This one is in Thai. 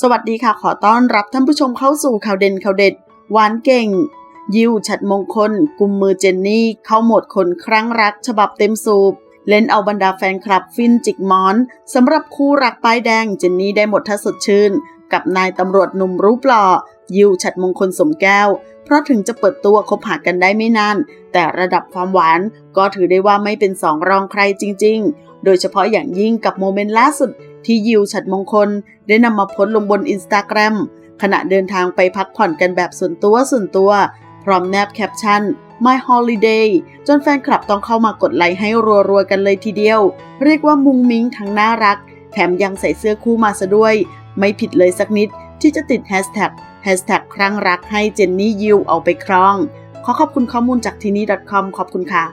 สวัสดีค่ะ ขอต้อนรับท่านผู้ชมเข้าสู่ข่าวเด่นข่าวเด็ด หวานเก่ง ยิวฉัดมงคล กุมมือเจนนี่ เข้าหมดคนครั้งรัก ฉบับเต็มสูบ เล่นเอาบรรดาแฟนคลับฟินจิกหมอนสำหรับคู่รักป้ายแดงเจนนี่ได้หมดทัศสดชื่น กับนายตำรวจหนุ่มรูปหล่อ ยิวฉัดมงคลสมแก้ว เพราะถึงจะเปิดตัวคบหากันได้ไม่นาน แต่ระดับความหวานก็ถือได้ว่าไม่เป็นสองรองใครจริง ๆ โดยเฉพาะอย่างยิ่งกับโมเมนต์ล่าสุด ที่ยิวฉัดมงคลได้นำมาโพสลงบนอินสตาแกรมขณะเดินทางไปพักผ่อนกันแบบส่วนตัวส่วนตัว พร้อมแนบแคปชั่น My Holiday จนแฟนคลับต้องเข้ามากดไลค์ให้รัวๆกันเลยทีเดียว เรียกว่ามุงมิ้งทั้งน่ารัก แถมยังใส่เสื้อคู่มาซะด้วย ไม่ผิดเลยสักนิดที่จะติดแฮชแท็กแฮชแท็กครั้งรักให้เจนนี่ยิวเอาไปครอง ขอขอบคุณข้อมูลจากที่นี่ .com ขอบคุณค่ะ